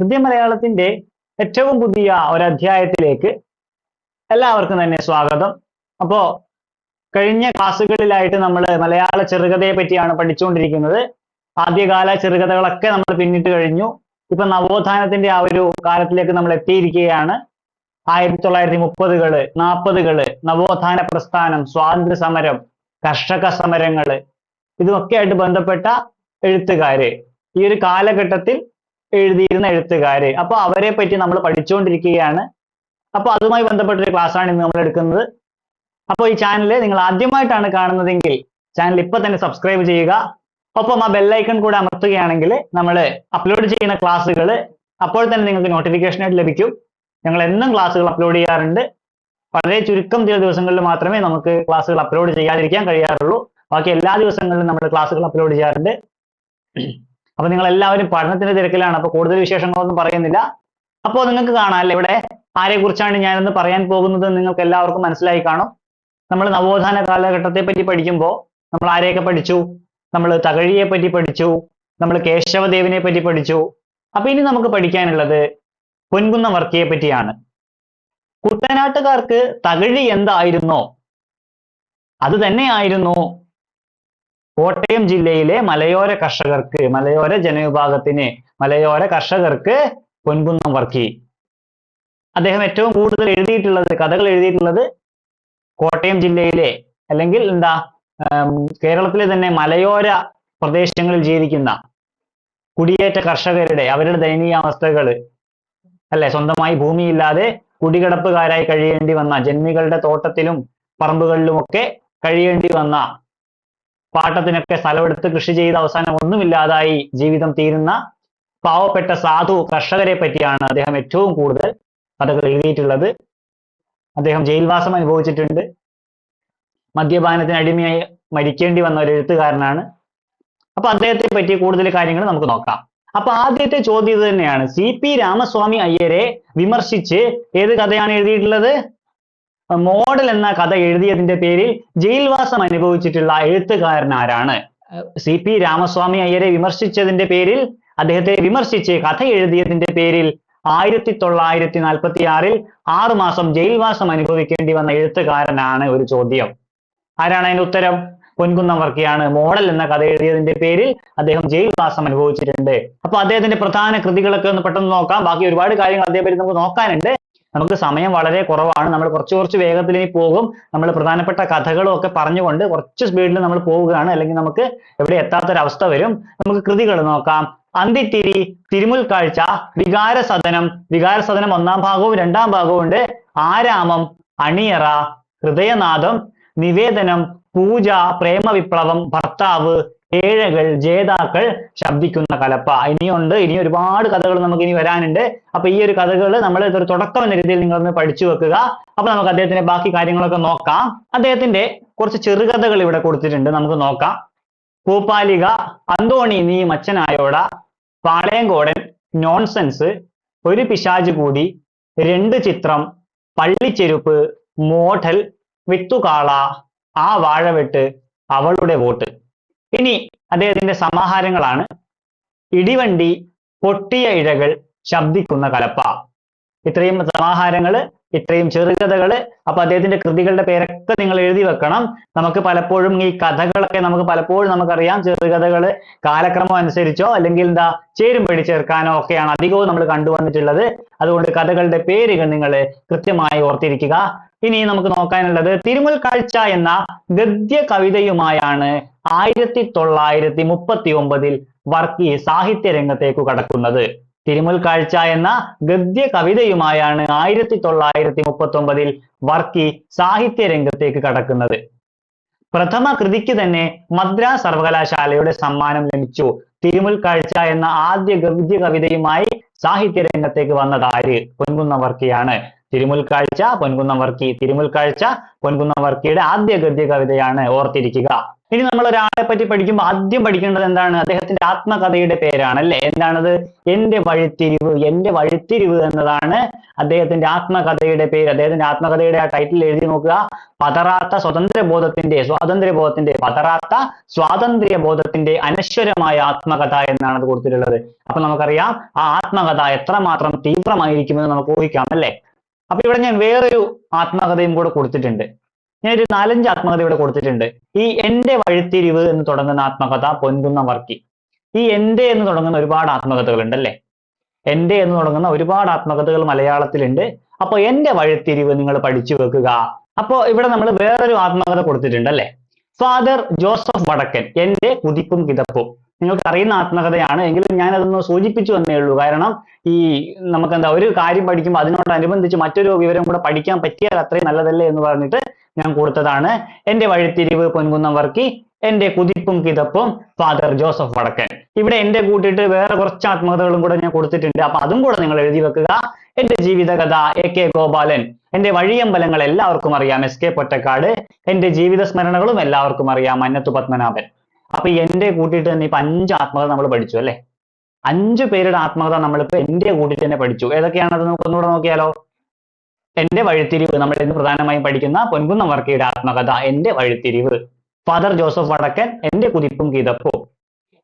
ഹൃദയ മലയാളത്തിന്റെ ഏറ്റവും പുതിയ ഒരു അധ്യായത്തിലേക്ക് എല്ലാവർക്കും തന്നെ സ്വാഗതം. അപ്പോ കഴിഞ്ഞ ക്ലാസ്സുകളിലായിട്ട് നമ്മൾ മലയാള ചെറുകഥയെ പറ്റിയാണ് പഠിച്ചുകൊണ്ടിരിക്കുന്നത്. ആദ്യകാല ചെറുകഥകളൊക്കെ നമ്മൾ പിന്നിട്ട് കഴിഞ്ഞു. ഇപ്പൊ നവോത്ഥാനത്തിന്റെ ആ ഒരു കാലത്തിലേക്ക് നമ്മൾ എത്തിയിരിക്കുകയാണ്. ആയിരത്തി തൊള്ളായിരത്തി മുപ്പതുകൾ നാൽപ്പതുകൾ നവോത്ഥാന പ്രസ്ഥാനം സ്വാതന്ത്ര്യ സമരം കർഷക സമരങ്ങൾ ഇതുമൊക്കെ ആയിട്ട് ബന്ധപ്പെട്ട എഴുത്തുകാര്. ഈ ഒരു കാലഘട്ടത്തിൽ എഴുതിയിരുന്ന എഴുത്തുകാര്. അപ്പൊ അവരെ പറ്റി നമ്മൾ പഠിച്ചുകൊണ്ടിരിക്കുകയാണ് അപ്പൊ അതുമായി ബന്ധപ്പെട്ട ഒരു ക്ലാസ് ആണ് ഇന്ന് നമ്മൾ എടുക്കുന്നത്. അപ്പോൾ ഈ ചാനൽ നിങ്ങൾ ആദ്യമായിട്ടാണ് കാണുന്നതെങ്കിൽ ചാനൽ ഇപ്പൊ തന്നെ സബ്സ്ക്രൈബ് ചെയ്യുക. ഒപ്പം ആ ബെല്ലൈക്കൺ കൂടെ അമർത്തുകയാണെങ്കിൽ നമ്മൾ അപ്ലോഡ് ചെയ്യുന്ന ക്ലാസ്സുകൾ അപ്പോൾ തന്നെ നിങ്ങൾക്ക് നോട്ടിഫിക്കേഷൻ ആയിട്ട് ലഭിക്കും. ഞങ്ങൾ എന്നും ക്ലാസ്സുകൾ അപ്ലോഡ് ചെയ്യാറുണ്ട്. വളരെ ചുരുക്കം ചില ദിവസങ്ങളിൽ മാത്രമേ നമുക്ക് ക്ലാസ്സുകൾ അപ്ലോഡ് ചെയ്യാതിരിക്കാൻ കഴിയാറുള്ളൂ. ബാക്കി എല്ലാ ദിവസങ്ങളിലും നമ്മൾ ക്ലാസ്സുകൾ അപ്ലോഡ് ചെയ്യാറുണ്ട്. അപ്പൊ നിങ്ങൾ എല്ലാവരും പഠനത്തിന്റെ തിരക്കിലാണ്. അപ്പൊ കൂടുതൽ വിശേഷങ്ങളൊന്നും പറയുന്നില്ല. അപ്പോൾ നിങ്ങൾക്ക് കാണാം അല്ലേ? ഇവിടെ ആരെക്കുറിച്ചാണ് ഞാനിന്ന് പറയാൻ പോകുന്നത് നിങ്ങൾക്ക് എല്ലാവർക്കും മനസ്സിലായി കാണും. നമ്മൾ നവോത്ഥാന കാലഘട്ടത്തെ പറ്റി പഠിക്കുമ്പോൾ നമ്മൾ ആരെയൊക്കെ പഠിച്ചു? നമ്മൾ തകഴിയെ പറ്റി പഠിച്ചു. നമ്മൾ കേശവദേവിനെ പറ്റി പഠിച്ചു. അപ്പൊ ഇനി നമുക്ക് പഠിക്കാനുള്ളത് പൊൻകുന്ന വർക്കിയെ പറ്റിയാണ് കുട്ടനാട്ടുകാർക്ക് തകഴി എന്തായിരുന്നോ? അത് തന്നെയായിരുന്നു. കോട്ടയം ജില്ലയിലെ മലയോര കർഷകർക്ക് മലയോര ജനവിഭാഗത്തിന് മലയോര കർഷകർക്ക് പൊൻകുന്നം വർക്കി. അദ്ദേഹം ഏറ്റവും കൂടുതൽ എഴുതിയിട്ടുള്ളത് കഥകൾ എഴുതിയിട്ടുള്ളത് കോട്ടയം ജില്ലയിലെ അല്ലെങ്കിൽ എന്താ കേരളത്തിലെ തന്നെ മലയോര പ്രദേശങ്ങളിൽ ജീവിക്കുന്ന കുടിയേറ്റ കർഷകരുടെ അവരുടെ ദയനീയ അവസ്ഥകൾ അല്ലെ? സ്വന്തമായി ഭൂമിയില്ലാതെ കുടികിടപ്പുകാരായി കഴിയേണ്ടി വന്ന ജന്മികളുടെ തോട്ടത്തിലും പറമ്പുകളിലുമൊക്കെ കഴിയേണ്ടി വന്ന പാട്ടത്തിനൊക്കെ സ്ഥലമെടുത്ത് കൃഷി ചെയ്ത് അവസാനം ഒന്നുമില്ലാതായി ജീവിതം തീരുന്ന പാവപ്പെട്ട സാധു കർഷകരെ പറ്റിയാണ് അദ്ദേഹം ഏറ്റവും കൂടുതൽ കഥകൾ എഴുതിയിട്ടുള്ളത്. അദ്ദേഹം ജയിൽവാസം അനുഭവിച്ചിട്ടുണ്ട്. മദ്യപാനത്തിന് അടിമയായി മരിക്കേണ്ടി വന്ന ഒരു എഴുത്തുകാരനാണ്. അപ്പൊ അദ്ദേഹത്തെ പറ്റി കൂടുതൽ കാര്യങ്ങൾ നമുക്ക് നോക്കാം. അപ്പൊ ആദ്യത്തെ ചോദ്യം ഇത് തന്നെയാണ്. സി പി രാമസ്വാമി അയ്യരെ വിമർശിച്ച് ഏത് കഥയാണ് എഴുതിയിട്ടുള്ളത്? മോഡൽ എന്ന കഥ എഴുതിയതിന്റെ പേരിൽ ജയിൽവാസം അനുഭവിച്ചിട്ടുള്ള എഴുത്തുകാരൻ ആരാണ്? സി പി രാമസ്വാമി അയ്യരെ വിമർശിച്ചതിന്റെ പേരിൽ അദ്ദേഹത്തെ വിമർശിച്ച് കഥ എഴുതിയതിന്റെ പേരിൽ ആയിരത്തി തൊള്ളായിരത്തി നാൽപ്പത്തി ആറിൽ ആറുമാസം ജയിൽവാസം അനുഭവിക്കേണ്ടി വന്ന എഴുത്തുകാരനാണ് ഒരു ചോദ്യം. ആരാണ് അതിന്റെ ഉത്തരം? പൊൻകുന്നം വർക്കിയാണ്. മോഡൽ എന്ന കഥ എഴുതിയതിന്റെ പേരിൽ അദ്ദേഹം ജയിൽവാസം അനുഭവിച്ചിട്ടുണ്ട്. അപ്പൊ അദ്ദേഹത്തിന്റെ പ്രധാന കൃതികളൊക്കെ ഒന്ന് പെട്ടെന്ന് നോക്കാം. ബാക്കി ഒരുപാട് കാര്യങ്ങൾ അദ്ദേഹത്തെ നമുക്ക് നോക്കാനുണ്ട്. നമുക്ക് സമയം വളരെ കുറവാണ്. നമ്മൾ കുറച്ച് കുറച്ച് വേഗത്തിൽ ഇനി പോകും. നമ്മൾ പ്രധാനപ്പെട്ട കഥകളും ഒക്കെ പറഞ്ഞുകൊണ്ട് കുറച്ച് സ്പീഡിൽ നമ്മൾ പോവുകയാണ്. അല്ലെങ്കിൽ നമുക്ക് എവിടെ എത്താത്തൊരവസ്ഥ വരും. നമുക്ക് കൃതികൾ നോക്കാം. അന്തിത്തിരി തിരുമുൽ കാഴ്ച വികാര സദനം. വികാര സദനം ഒന്നാം ഭാഗവും രണ്ടാം ഭാഗവും ഉണ്ട്. ആരാമം അണിയറ ഹൃദയനാഥം നിവേദനം പൂജ പ്രേമവിപ്ലവം ഭർത്താവ് ഏഴകൾ ജേതാക്കൾ ശബ്ദിക്കുന്ന കലപ്പ. ഇനിയുണ്ട്. ഇനി ഒരുപാട് കഥകൾ നമുക്ക് ഇനി വരാനുണ്ട്. അപ്പൊ ഈ ഒരു കഥകൾ നമ്മൾ ഇതൊരു തുടക്കം എന്ന രീതിയിൽ നിങ്ങളൊന്ന് പഠിച്ചു വെക്കുക. അപ്പൊ നമുക്ക് അദ്ദേഹത്തിന്റെ ബാക്കി കാര്യങ്ങളൊക്കെ നോക്കാം. അദ്ദേഹത്തിന്റെ കുറച്ച് ചെറുകഥകൾ ഇവിടെ കൊടുത്തിട്ടുണ്ട്. നമുക്ക് നോക്കാം. പൂപ്പാലിക അന്തോണി നീ മച്ചനായോട പാളയംകോടൻ നോൺസെൻസ് ഒരു പിശാജ് കൂടി രണ്ട് ചിത്രം പള്ളിച്ചെരുപ്പ് മോഡൽ വിത്തുകാള ആ വാഴവെട്ട് അവളുടെ വോട്ട്. ഇനി അദ്ദേഹത്തിന്റെ സമാഹാരങ്ങളാണ്. ഇടിവണ്ടി പൊട്ടിയ ഇഴകൾ ശബ്ദിക്കുന്ന കലപ്പ. ഇത്രയും സമാഹാരങ്ങൾ ഇത്രയും ചെറുകഥകൾ അപ്പൊ അദ്ദേഹത്തിന്റെ കൃതികളുടെ പേരൊക്കെ നിങ്ങൾ എഴുതി വെക്കണം. നമുക്ക് പലപ്പോഴും ഈ കഥകളൊക്കെ നമുക്ക് പലപ്പോഴും നമുക്കറിയാം. ചെറുകഥകൾ കാലക്രമം അനുസരിച്ചോ അല്ലെങ്കിൽ എന്താ ചേരുംപടി ചേർക്കാനോ ഒക്കെയാണ് അധികവും നമ്മൾ കണ്ടുവന്നിട്ടുള്ളത്. അതുകൊണ്ട് കഥകളുടെ പേരുകൾ നിങ്ങൾ കൃത്യമായി ഓർത്തിരിക്കുക. ഇനി നമുക്ക് നോക്കാനുള്ളത് തിരുമുൽ കാഴ്ച എന്ന ഗദ്യ കവിതയുമായാണ് ആയിരത്തി തൊള്ളായിരത്തി മുപ്പത്തി ഒമ്പതിൽ വർക്കി സാഹിത്യ രംഗത്തേക്ക് കടക്കുന്നത്. തിരുമുൽ കാഴ്ച എന്ന ഗദ്യ കവിതയുമായാണ് ആയിരത്തി തൊള്ളായിരത്തി മുപ്പത്തി ഒമ്പതിൽ വർക്കി സാഹിത്യ രംഗത്തേക്ക് കടക്കുന്നത്. പ്രഥമ കൃതിക്ക് തന്നെ മദ്രാസ് സർവകലാശാലയുടെ സമ്മാനം ലഭിച്ചു. തിരുമുൽ കാഴ്ച എന്ന ആദ്യ ഗദ്യ കവിതയുമായി സാഹിത്യ രംഗത്തേക്ക് വന്നത് ആര്? പൊൻകുന്നം വർക്കിയാണ്. തിരുമുൽക്കാഴ്ച പൊൻകുന്നം വർക്കി തിരുമുൽക്കാഴ്ച പൊൻകുന്നം വർക്കിയുടെ ആദ്യ ഗദ്യ കവിതയാണ് ഓർത്തിരിക്കുക. ഇനി നമ്മൾ ഒരാളെ പറ്റി പഠിക്കുമ്പോൾ ആദ്യം പഠിക്കേണ്ടത് എന്താണ്? അദ്ദേഹത്തിന്റെ ആത്മകഥയുടെ പേരാണ് അല്ലെ എന്താണത്? എന്റെ വഴിത്തിരിവ് എന്റെ വഴിത്തിരിവ് എന്നതാണ് അദ്ദേഹത്തിന്റെ ആത്മകഥയുടെ പേര്. അദ്ദേഹത്തിന്റെ ആത്മകഥയുടെ ആ ടൈറ്റിൽ എഴുതി നോക്കുക. പതറാത്ത സ്വതന്ത്ര ബോധത്തിന്റെ സ്വാതന്ത്ര്യ ബോധത്തിന്റെ പതറാത്ത സ്വാതന്ത്ര്യ ബോധത്തിന്റെ അനശ്വരമായ ആത്മകഥ എന്നാണ് അത് കൊടുത്തിട്ടുള്ളത്. അപ്പൊ നമുക്കറിയാം ആ ആത്മകഥ എത്രമാത്രം തീവ്രമായിരിക്കുമെന്ന് നമുക്ക് ഊഹിക്കാം അല്ലെ? അപ്പൊ ഇവിടെ ഞാൻ വേറൊരു ആത്മകഥയും കൂടെ കൊടുത്തിട്ടുണ്ട്. ഞാൻ ഒരു നാലഞ്ച് ആത്മകഥ ഇവിടെ കൊടുത്തിട്ടുണ്ട്. ഈ എന്റെ വഴിത്തിരിവ് എന്ന് തുടങ്ങുന്ന ആത്മകഥ പൊൻകുന്ന വർക്കി. ഈ എന്റെ എന്ന് തുടങ്ങുന്ന ഒരുപാട് ആത്മകഥകളുണ്ട് അല്ലെ എന്റെ എന്ന് തുടങ്ങുന്ന ഒരുപാട് ആത്മകഥകൾ മലയാളത്തിലുണ്ട്. അപ്പൊ എന്റെ വഴിത്തിരിവ് നിങ്ങൾ പഠിച്ചു വെക്കുക. അപ്പോ ഇവിടെ നമ്മൾ വേറൊരു ആത്മകഥ കൊടുത്തിട്ടുണ്ട് അല്ലെ ഫാദർ ജോസഫ് വടക്കൻ എന്റെ കുതിപ്പും കിതപ്പും. നിങ്ങൾക്ക് അറിയുന്ന ആത്മകഥയാണ്. എങ്കിലും ഞാൻ അതൊന്ന് സൂചിപ്പിച്ചു എന്നേ ഉള്ളൂ. കാരണം ഈ നമുക്ക് എന്താ ഒരു കാര്യം പഠിക്കുമ്പോൾ അതിനോടനുബന്ധിച്ച് മറ്റൊരു വിവരം കൂടെ പഠിക്കാൻ പറ്റിയാൽ അത്രയും നല്ലതല്ലേ എന്ന് പറഞ്ഞിട്ട് ഞാൻ കൊടുത്തതാണ്. എന്റെ വഴിത്തിരിവ് പൊൻകുന്നം വർക്കി എന്റെ കുതിപ്പും കിതപ്പും ഫാദർ ജോസഫ് വടക്കൻ. ഇവിടെ എന്റെ കൂട്ടിയിട്ട് വേറെ കുറച്ച് ആത്മകഥകളും കൂടെ ഞാൻ കൊടുത്തിട്ടുണ്ട്. അപ്പൊ അതും കൂടെ നിങ്ങൾ എഴുതി വെക്കുക. എന്റെ ജീവിതകഥ എ കെ ഗോപാലൻ എന്റെ വഴിയമ്പലങ്ങൾ എല്ലാവർക്കും അറിയാം. എസ് കെ പൊറ്റക്കാട് എന്റെ ജീവിത സ്മരണകളും എല്ലാവർക്കും അറിയാം. അന്നത്തു പത്മനാഭൻ. അപ്പൊ എന്റെ കൂട്ടിയിട്ട് തന്നെ ഇപ്പൊ അഞ്ച് ആത്മകഥ നമ്മൾ പഠിച്ചു അല്ലെ? അഞ്ചു പേരുടെ ആത്മകഥ നമ്മളിപ്പോ എന്റെ കൂട്ടിയിട്ട് തന്നെ പഠിച്ചു. ഏതൊക്കെയാണത് നമുക്ക് ഒന്നുകൂടെ നോക്കിയാലോ? എന്റെ വഴിത്തിരിവ് നമ്മൾ ഇന്ന് പ്രധാനമായും പഠിക്കുന്ന പൊൻകുന്നം വർക്കിയുടെ ആത്മകഥ എന്റെ വഴിത്തിരിവ്. ഫാദർ ജോസഫ് വടക്കൻ എന്റെ കുതിപ്പും കിതപ്പും.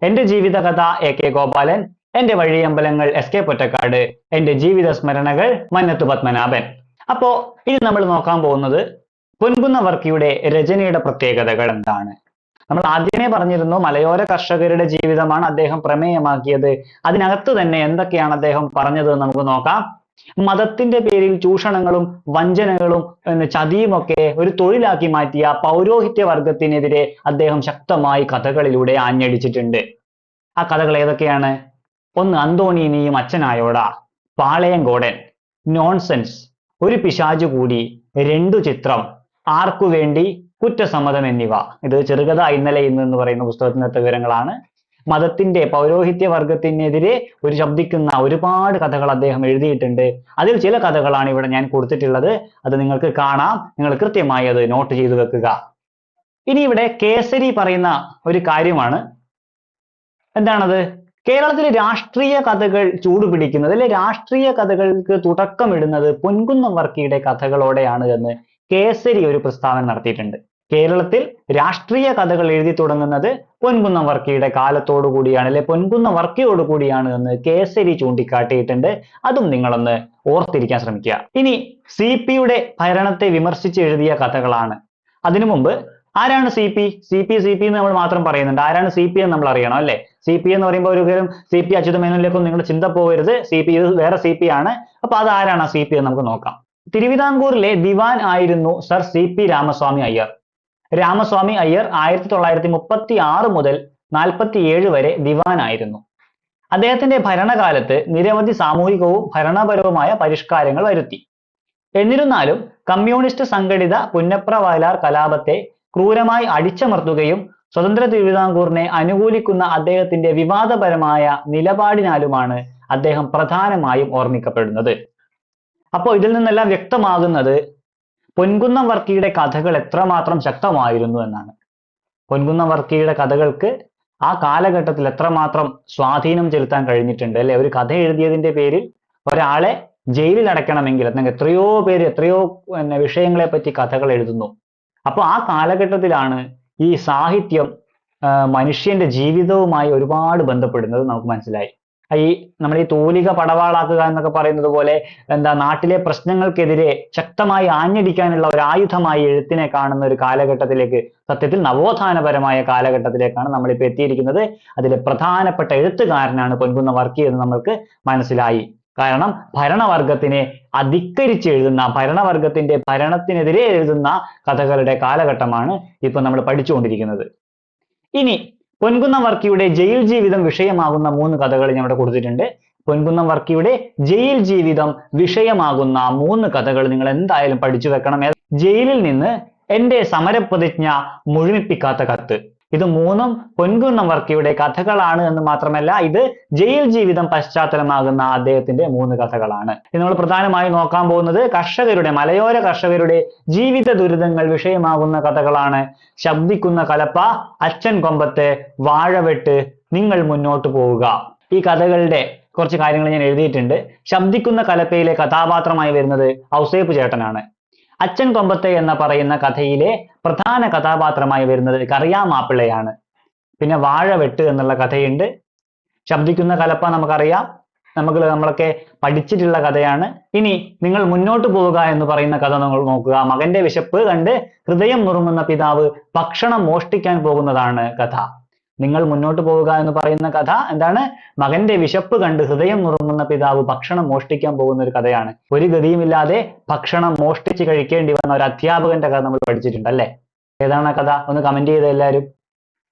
എന്റെ ജീവിതകഥ എ കെ ഗോപാലൻ എന്റെ വഴിയമ്പലങ്ങൾ എസ് കെ പൊറ്റക്കാട് എന്റെ ജീവിത സ്മരണകൾ മന്നത്ത് പത്മനാഭൻ. അപ്പോ ഇനി നമ്മൾ നോക്കാൻ പോകുന്നത് പൊൻകുന്ന വർക്കിയുടെ രചനയുടെ പ്രത്യേകതകൾ എന്താണ്? നമ്മൾ ആദ്യമേ പറഞ്ഞിരുന്നു മലയോര കർഷകരുടെ ജീവിതമാണ് അദ്ദേഹം പ്രമേയമാക്കിയത്. അതിനകത്ത് തന്നെ എന്തൊക്കെയാണ് അദ്ദേഹം പറഞ്ഞത് നമുക്ക് നോക്കാം. മതത്തിന്റെ പേരിൽ ചൂഷണങ്ങളും വഞ്ചനകളും ചതിയുമൊക്കെ ഒരു തൊഴിലാക്കി മാറ്റിയ പൗരോഹിത്യ വർഗത്തിനെതിരെ അദ്ദേഹം ശക്തമായി കഥകളിലൂടെ ആഞ്ഞടിച്ചിട്ടുണ്ട്. ആ കഥകൾ ഏതൊക്കെയാണ്? ഒന്ന് അന്തോണീനിയും അച്ഛനായോട പാളയംകോടൻ നോൺസെൻസ് ഒരു പിശാചു കൂടി രണ്ടു ചിത്രം ആർക്കു വേണ്ടി കുറ്റസമ്മതം എന്നിവ ഇത് ചെറുകഥ ഇന്നലെ ഇന്ന് എന്ന് പറയുന്ന പുസ്തകത്തിനകത്തെ വിവരങ്ങളാണ്. മതത്തിന്റെ പൗരോഹിത്യ വർഗത്തിനെതിരെ ഒരു ശബ്ദിക്കുന്ന ഒരുപാട് കഥകൾ അദ്ദേഹം എഴുതിയിട്ടുണ്ട്. അതിൽ ചില കഥകളാണ് ഇവിടെ ഞാൻ കൊടുത്തിട്ടുള്ളത്. അത് നിങ്ങൾക്ക് കാണാം. നിങ്ങൾ കൃത്യമായി അത് നോട്ട് ചെയ്തു വെക്കുക. ഇനി ഇവിടെ കേസരി പറയുന്ന ഒരു കാര്യമാണ്. എന്താണത്? കേരളത്തിലെ രാഷ്ട്രീയ കഥകൾ ചൂടുപിടിക്കുന്നത് അല്ലെ? രാഷ്ട്രീയ കഥകൾക്ക് തുടക്കമിടുന്നത് പൊൻകുന്നം വർക്കിയുടെ കഥകളോടെയാണ് എന്ന് കേസരി ഒരു പ്രസ്താവന നടത്തിയിട്ടുണ്ട്. കേരളത്തിൽ രാഷ്ട്രീയ കഥകൾ എഴുതി തുടങ്ങുന്നത് പൊൻകുന്നം വർക്കിയുടെ കാലത്തോടു കൂടിയാണ് അല്ലെ? പൊൻകുന്നം വർക്കിയോട് കൂടിയാണ് എന്ന് കേസരി ചൂണ്ടിക്കാട്ടിയിട്ടുണ്ട്. അതും നിങ്ങളൊന്ന് ഓർത്തിരിക്കാൻ ശ്രമിക്കുക. ഇനി സി പിയുടെ ഭരണത്തെ വിമർശിച്ച് എഴുതിയ കഥകളാണ്. അതിനു മുമ്പ് ആരാണ് C P? C P C P എന്ന് നമ്മൾ മാത്രം പറയുന്നുണ്ട്. ആരാണ് സി പി എന്ന് നമ്മൾ അറിയണം അല്ലെ? സി പി എന്ന് പറയുമ്പോൾ ഒരിക്കലും സി പി അച്യുതമേനോനിലേക്കൊന്നും നിങ്ങൾ ചിന്ത പോകരുത്. സി പി ഇത് വേറെ സി പി ആണ്. അപ്പൊ അത് ആരാണ് സി പി എന്ന് നമുക്ക് നോക്കാം. തിരുവിതാംകൂറിലെ ദിവാൻ ആയിരുന്നു sir C P Ramaswami Iyer. Ramaswami Iyer ആയിരത്തി തൊള്ളായിരത്തി മുപ്പത്തി ആറ് മുതൽ നാൽപ്പത്തിയേഴ് വരെ ദിവാനായിരുന്നു അദ്ദേഹത്തിന്റെ ഭരണകാലത്ത് നിരവധി സാമൂഹികവും ഭരണപരവുമായ പരിഷ്കാരങ്ങൾ വരുത്തി. എന്നിരുന്നാലും കമ്മ്യൂണിസ്റ്റ് സംഘടിത പുന്നപ്ര വയലാർ കലാപത്തെ ക്രൂരമായി അടിച്ചമർത്തുകയും സ്വതന്ത്ര തിരുവിതാംകൂറിനെ അനുകൂലിക്കുന്ന അദ്ദേഹത്തിന്റെ വിവാദപരമായ നിലപാടിനാലുമാണ് അദ്ദേഹം പ്രധാനമായും ഓർമ്മിക്കപ്പെടുന്നത്. അപ്പോൾ ഇതിൽ നിന്നെല്ലാം വ്യക്തമാകുന്നത് പൊൻകുന്നം വർക്കിയുടെ കഥകൾ എത്രമാത്രം ശക്തമായിരുന്നു എന്നാണ്. പൊൻകുന്നം വർക്കിയുടെ കഥകൾക്ക് ആ കാലഘട്ടത്തിൽ എത്രമാത്രം സ്വാധീനം ചെലുത്താൻ കഴിഞ്ഞിട്ടുണ്ട് അല്ലെ? ഒരു കഥ എഴുതിയതിന്റെ പേരിൽ ഒരാളെ ജയിലിൽ അടയ്ക്കണമെങ്കിൽ അല്ലെങ്കിൽ എത്രയോ പേര് എത്രയോ പിന്നെ വിഷയങ്ങളെ പറ്റി കഥകൾ എഴുതുന്നു. അപ്പൊ ആ കാലഘട്ടത്തിലാണ് ഈ സാഹിത്യം മനുഷ്യന്റെ ജീവിതവുമായി ഒരുപാട് ബന്ധപ്പെടുന്നത് നമുക്ക് മനസ്സിലായി. ഈ നമ്മൾ ഈ തൂലിക പടവാളാക്കുക എന്നൊക്കെ പറയുന്നത് പോലെ എന്താ നാട്ടിലെ പ്രശ്നങ്ങൾക്കെതിരെ ശക്തമായി ആഞ്ഞടിക്കാനുള്ള ഒരു ആയുധമായി എഴുത്തിനെ കാണുന്ന ഒരു കാലഘട്ടത്തിലേക്ക് സത്യത്തിൽ നവോത്ഥാനപരമായ കാലഘട്ടത്തിലേക്കാണ് നമ്മളിപ്പോൾ എത്തിയിരിക്കുന്നത്. അതിലെ പ്രധാനപ്പെട്ട എഴുത്തുകാരനാണ് പൊൻകുന്ന വർക്കി എന്ന് നമ്മൾക്ക് മനസ്സിലായി. കാരണം ഭരണവർഗത്തിനെ അധിക്കരിച്ച് എഴുതുന്ന ഭരണവർഗത്തിന്റെ ഭരണത്തിനെതിരെ എഴുതുന്ന കഥകളുടെ കാലഘട്ടമാണ് ഇപ്പൊ നമ്മൾ പഠിച്ചുകൊണ്ടിരിക്കുന്നത്. ഇനി പൊൻകുന്നം വർക്കിയുടെ ജയിൽ ജീവിതം വിഷയമാകുന്ന മൂന്ന് കഥകൾ ഞാൻ ഇവിടെ കൊടുത്തിട്ടുണ്ട്. പൊൻകുന്നം വർക്കിയുടെ ജയിൽ ജീവിതം വിഷയമാകുന്ന മൂന്ന് കഥകൾ നിങ്ങൾ എന്തായാലും പഠിച്ചു വെക്കണം. ജയിലിൽ നിന്ന് എന്റെ സമരപ്രതിജ്ഞ മുഴുമിപ്പിക്കാത്ത കത്ത്. ഇത് മൂന്നും പൊൻകുന്നം വർക്കിയുടെ കഥകളാണ് എന്ന് മാത്രമല്ല ഇത് ജയിൽ ജീവിതം പശ്ചാത്തലമാകുന്ന അദ്ദേഹത്തിന്റെ മൂന്ന് കഥകളാണ്. ഇത് നമ്മൾ പ്രധാനമായി നോക്കാൻ പോകുന്നത് കർഷകരുടെ മലയോര കർഷകരുടെ ജീവിത ദുരിതങ്ങൾ വിഷയമാകുന്ന കഥകളാണ്. ശബ്ദിക്കുന്ന കലപ്പ അച്ഛൻ കൊമ്പത്ത് വാഴവെട്ട് നിങ്ങൾ മുന്നോട്ട് പോവുക. ഈ കഥകളുടെ കുറച്ച് കാര്യങ്ങൾ ഞാൻ എഴുതിയിട്ടുണ്ട്. ശബ്ദിക്കുന്ന കലപ്പയിലെ കഥാപാത്രമായി വരുന്നത് ഔസേപ്പ് ചേട്ടനാണ്. അച്ഛൻ കൊമ്പത്തെ എന്ന പറയുന്ന കഥയിലെ പ്രധാന കഥാപാത്രമായി വരുന്നത് കറിയാ മാപ്പിളയാണ് പിന്നെ വാഴ വെട്ട് എന്നുള്ള കഥയുണ്ട്. ശബ്ദിക്കുന്ന കലപ്പ നമുക്കറിയാം. നമുക്ക് നമ്മളൊക്കെ പഠിച്ചിട്ടുള്ള കഥയാണ്. ഇനി നിങ്ങൾ മുന്നോട്ട് പോവുക എന്ന് പറയുന്ന കഥ നിങ്ങൾ നോക്കുക. മകന്റെ വിശപ്പ് കണ്ട് ഹൃദയം നുറുങ്ങുന്ന പിതാവ് ഭക്ഷണം മോഷ്ടിക്കാൻ പോകുന്നതാണ് കഥ. നിങ്ങൾ മുന്നോട്ട് പോവുക എന്ന് പറയുന്ന കഥ എന്താണ്? മകന്റെ വിശപ്പ് കണ്ട് ഹൃദയം നുറുങ്ങുന്ന പിതാവ് ഭക്ഷണം മോഷ്ടിക്കാൻ പോകുന്ന ഒരു കഥയാണ്. ഒരു ഗതിയുമില്ലാതെ ഭക്ഷണം മോഷ്ടിച്ച് കഴിക്കേണ്ടി വന്ന ഒരു അധ്യാപകന്റെ കഥ നമ്മൾ പഠിച്ചിട്ടുണ്ട് അല്ലേ? ഏതാണ് ആ കഥ? ഒന്ന് കമന്റ് ചെയ്ത എല്ലാവരും.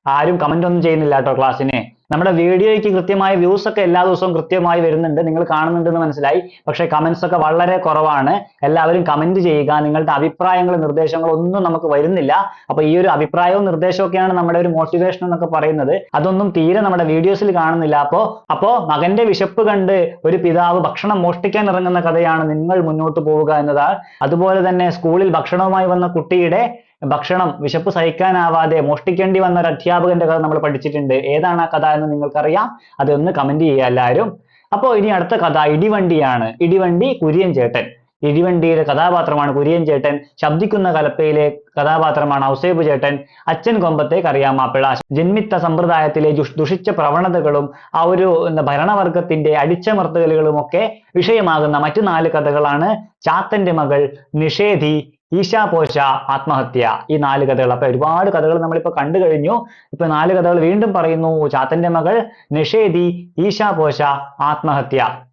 ആരും കമന്റ് ഒന്നും ചെയ്യുന്നില്ല കേട്ടോ ക്ലാസ്സിന് നമ്മുടെ വീഡിയോയ്ക്ക് കൃത്യമായ വ്യൂസ് ഒക്കെ എല്ലാ ദിവസവും കൃത്യമായി വരുന്നുണ്ട്. നിങ്ങൾ കാണുന്നുണ്ടെന്ന് മനസ്സിലായി. പക്ഷേ കമന്റ്സ് ഒക്കെ വളരെ കുറവാണ്. എല്ലാവരും കമന്റ് ചെയ്യുക. നിങ്ങളുടെ അഭിപ്രായങ്ങളും നിർദ്ദേശങ്ങൾ ഒന്നും നമുക്ക് വരുന്നില്ല. അപ്പൊ ഈ ഒരു അഭിപ്രായവും നിർദ്ദേശവും ഒക്കെയാണ് നമ്മുടെ ഒരു മോട്ടിവേഷൻ എന്നൊക്കെ പറയുന്നത്. അതൊന്നും തീരെ നമ്മുടെ വീഡിയോസിൽ കാണുന്നില്ല. അപ്പോ അപ്പോ മകന്റെ വിശപ്പ് കണ്ട് ഒരു പിതാവ് ഭക്ഷണം മോഷ്ടിക്കാൻ ഇറങ്ങുന്ന കഥയാണ് നിങ്ങൾ മുന്നോട്ട് പോവുക എന്നതാണ്. അതുപോലെ തന്നെ സ്കൂളിൽ ഭക്ഷണവുമായി വന്ന കുട്ടിയുടെ ഭക്ഷണം വിശപ്പ് സഹിക്കാനാവാതെ മോഷ്ടിക്കേണ്ടി വന്ന ഒരു അധ്യാപകന്റെ കഥ നമ്മൾ പഠിച്ചിട്ടുണ്ട്. ഏതാണ് ആ കഥ എന്ന് നിങ്ങൾക്കറിയാം. അതൊന്ന് കമന്റ് ചെയ്യുക എല്ലാവരും. അപ്പോൾ ഇനി അടുത്ത കഥ ഇടിവണ്ടിയാണ്. ഇടിവണ്ടി കുര്യൻ ചേട്ടൻ ഇടിവണ്ടിയുടെ കഥാപാത്രമാണ് കുര്യൻ ചേട്ടൻ ശബ്ദിക്കുന്ന കലപ്പയിലെ കഥാപാത്രമാണ് ഔസേബ് ചേട്ടൻ. അച്ഛൻ കൊമ്പത്തേക്ക് അറിയാം മാപ്പിള. ജന്മിത്ത സമ്പ്രദായത്തിലെ ദുഷ് ദുഷിച്ച പ്രവണതകളും ആ ഒരു എന്താ ഭരണവർഗത്തിന്റെ അടിച്ചമർത്തലുകളും ഒക്കെ വിഷയമാകുന്ന മറ്റു നാല് കഥകളാണ് ചാത്തന്റെ മകൾ നിഷേധി ഈശാ പോശ ആത്മഹത്യ. ഈ നാല് കഥകൾ. അപ്പൊ ഒരുപാട് കഥകൾ നമ്മളിപ്പോ കണ്ടു കഴിഞ്ഞു. ഇപ്പൊ നാല് കഥകൾ വീണ്ടും പറയുന്നു. ചാത്തന്റെ മകൾ നിഷേധി ഈശാ പോശ ആത്മഹത്യ.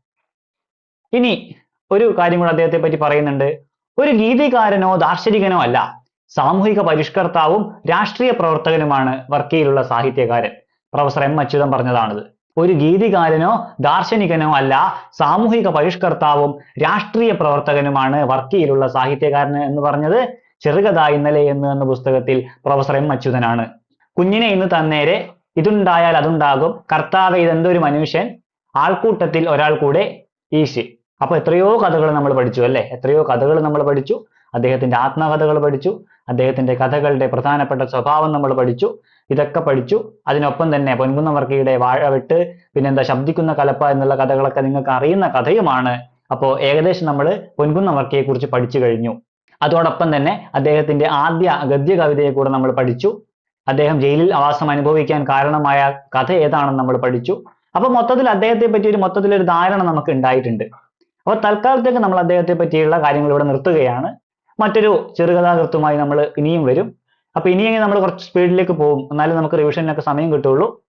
ഇനി ഒരു കാര്യം കൂടെ അദ്ദേഹത്തെ പറ്റി പറയുന്നുണ്ട്. ഒരു ഗീതികാരനോ ദാർശനികനോ അല്ല. സാമൂഹിക പരിഷ്കർത്താവും രാഷ്ട്രീയ പ്രവർത്തകനുമാണ് വർക്കിയിലുള്ള സാഹിത്യകാരൻ. പ്രൊഫസർ എം അച്യുതൻ പറഞ്ഞതാണിത്. ഒരു ഗീതികാരനോ ദാർശനികനോ അല്ല സാമൂഹിക പരിഷ്കർത്താവും രാഷ്ട്രീയ പ്രവർത്തകനുമാണ് വർക്കിയിലുള്ള സാഹിത്യകാരൻ എന്ന് പറഞ്ഞത് ചെറുകഥ ഇന്നലെ എന്ന് എന്ന പുസ്തകത്തിൽ പ്രൊഫസർ എം അച്യുതനാണ്. കുഞ്ഞിനെ ഇന്ന് തന്നേരെ ഇതുണ്ടായാൽ അതുണ്ടാകും കർത്താവ് ഇതെന്തൊരു മനുഷ്യൻ ആൾക്കൂട്ടത്തിൽ ഒരാൾ കൂടെ ഈശി. അപ്പൊ എത്രയോ കഥകൾ നമ്മൾ പഠിച്ചു അല്ലെ? എത്രയോ കഥകൾ നമ്മൾ പഠിച്ചു. അദ്ദേഹത്തിന്റെ ആത്മകഥകൾ പഠിച്ചു അദ്ദേഹത്തിന്റെ കഥകളുടെ പ്രധാനപ്പെട്ട സ്വഭാവം നമ്മൾ പഠിച്ചു ഇതൊക്കെ പഠിച്ചു. അതിനൊപ്പം തന്നെ പൊൻകുന്നം വർക്കിയുടെ വാഴവെട്ട് പിന്നെന്താ ശബ്ദിക്കുന്ന കലപ്പ എന്നുള്ള കഥകളൊക്കെ നിങ്ങൾക്ക് അറിയുന്ന കഥയുമാണ്. അപ്പോൾ ഏകദേശം നമ്മൾ പൊൻകുന്നം വർക്കിയെ കുറിച്ച് പഠിച്ചു കഴിഞ്ഞു. അതോടൊപ്പം തന്നെ അദ്ദേഹത്തിന്റെ ആദ്യ ഗദ്യ കവിതയെ കൂടെ നമ്മൾ പഠിച്ചു. അദ്ദേഹം ജയിലിൽ ആവാസം അനുഭവിക്കാൻ കാരണമായ കഥ ഏതാണെന്ന് നമ്മൾ പഠിച്ചു. അപ്പൊ മൊത്തത്തിൽ അദ്ദേഹത്തെ പറ്റി ഒരു മൊത്തത്തിലൊരു ധാരണ നമുക്ക് ഉണ്ടായിട്ടുണ്ട്. അപ്പൊ തൽക്കാലത്തേക്ക് നമ്മൾ അദ്ദേഹത്തെ പറ്റിയുള്ള കാര്യങ്ങൾ ഇവിടെ നിർത്തുകയാണ്. മറ്റൊരു ചെറുകഥാകൃത്തുമായി നമ്മൾ ഇനിയും വരും. അപ്പൊ ഇനിയെങ്കിൽ നമ്മൾ കുറച്ച് സ്പീഡിലേക്ക് പോകും. എന്നാലും നമുക്ക് റിവിഷനൊക്കെ സമയം കിട്ടുള്ളൂ.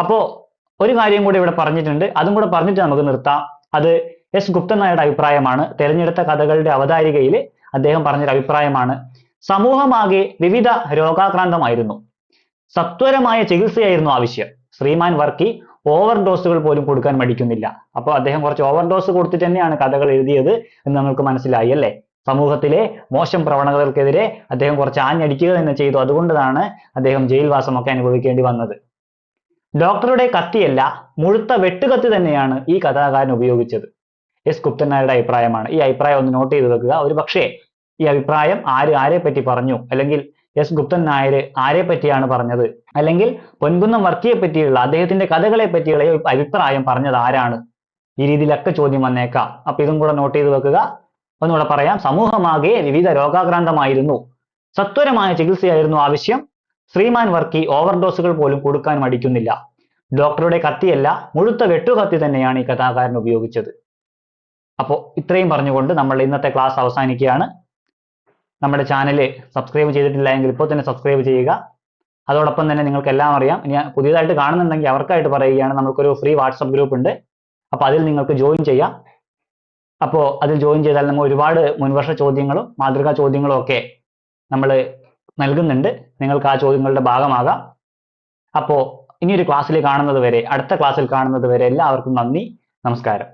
അപ്പോ ഒരു കാര്യം കൂടി ഇവിടെ പറഞ്ഞിട്ടുണ്ട്. അതും കൂടെ പറഞ്ഞിട്ട് നമുക്ക് നിർത്താം. അത് എസ് ഗുപ്തൻ നായരുടെ അഭിപ്രായമാണ്. തെരഞ്ഞെടുത്ത കഥകളുടെ അവതാരികയിൽ അദ്ദേഹം പറഞ്ഞൊരു അഭിപ്രായമാണ്. സമൂഹമാകെ വിവിധ രോഗാക്രാന്തമായിരുന്നു. സത്വരമായ ചികിത്സയായിരുന്നു ആവശ്യം. ശ്രീമാൻ വർക്കി ഓവർ ഡോസുകൾ പോലും കൊടുക്കാൻ മടിക്കുന്നില്ല. അപ്പോൾ അദ്ദേഹം കുറച്ച് ഓവർ ഡോസ് കൊടുത്തിട്ട് തന്നെയാണ് കഥകൾ എഴുതിയത് എന്ന് നമുക്ക് മനസ്സിലായി അല്ലേ? സമൂഹത്തിലെ മോശം പ്രവണതകൾക്കെതിരെ അദ്ദേഹം കുറച്ച് ആഞ്ഞടിക്കുക തന്നെ ചെയ്തു. അതുകൊണ്ടാണ് അദ്ദേഹം ജയിൽവാസമൊക്കെ അനുഭവിക്കേണ്ടി വന്നത്. ഡോക്ടറുടെ കത്തിയല്ല മുഴുത്ത വെട്ടുകത്തി തന്നെയാണ് ഈ കഥാകാരൻ ഉപയോഗിച്ചത്. എസ്. ഗുപ്തൻ നായരുടെ അഭിപ്രായമാണ്. ഈ അഭിപ്രായം ഒന്ന് നോട്ട് ചെയ്ത് വെക്കുക. ഒരു പക്ഷേ ഈ അഭിപ്രായം ആര് ആരെ പറ്റി പറഞ്ഞു? അല്ലെങ്കിൽ എസ്. ഗുപ്തൻ നായർ ആരെ പറ്റിയാണ് പറഞ്ഞത്? അല്ലെങ്കിൽ പൊൻകുന്നം വർക്കിയെ പറ്റിയുള്ള അദ്ദേഹത്തിന്റെ കഥകളെ പറ്റിയുള്ള അഭിപ്രായം പറഞ്ഞത് ആരാണ്? ഈ രീതിയിലൊക്കെ ചോദ്യം വന്നേക്കാം. അപ്പൊ ഇതും കൂടെ നോട്ട് ചെയ്ത് വെക്കുക. ഒന്നുകൂടെ പറയാം. സമൂഹമാകെ വിവിധ രോഗാക്രാന്തമായിരുന്നു. സത്വരമായ ചികിത്സയായിരുന്നു ആവശ്യം. ശ്രീമാൻ വർക്കി ഓവർഡോസുകൾ പോലും കൊടുക്കാൻ മടിക്കുന്നില്ല. ഡോക്ടറുടെ കത്തിയല്ല മുഴുത്ത വെട്ടുകത്തി തന്നെയാണ് ഈ കഥാകാരൻ ഉപയോഗിച്ചത്. അപ്പോൾ ഇത്രയും പറഞ്ഞുകൊണ്ട് നമ്മൾ ഇന്നത്തെ ക്ലാസ് അവസാനിക്കുകയാണ്. നമ്മുടെ ചാനൽ സബ്സ്ക്രൈബ് ചെയ്തിട്ടില്ല എങ്കിൽ ഇപ്പോൾ തന്നെ സബ്സ്ക്രൈബ് ചെയ്യുക. അതോടൊപ്പം തന്നെ നിങ്ങൾക്ക് എല്ലാം അറിയാം. ഇനി പുതിയതായിട്ട് കാണുന്നുണ്ടെങ്കിൽ അവർക്കായിട്ട് പറയുകയാണ്. നമുക്കൊരു ഫ്രീ വാട്സപ്പ് ഗ്രൂപ്പ് ഉണ്ട്. അപ്പോൾ അതിൽ നിങ്ങൾക്ക് ജോയിൻ ചെയ്യാം. അപ്പോൾ അതിൽ ജോയിൻ ചെയ്താൽ നമ്മൾ ഒരുപാട് മുൻവർഷ ചോദ്യങ്ങളും മാതൃകാ ചോദ്യങ്ങളും ഒക്കെ നമ്മൾ നൽകുന്നുണ്ട്. നിങ്ങൾക്ക് ആ ചോദ്യങ്ങളുടെ ഭാഗമാകാം. അപ്പോൾ ഇനിയൊരു ക്ലാസ്സിൽ കാണുന്നത് വരെ അടുത്ത ക്ലാസ്സിൽ കാണുന്നത് വരെ എല്ലാവർക്കും നന്ദി നമസ്കാരം.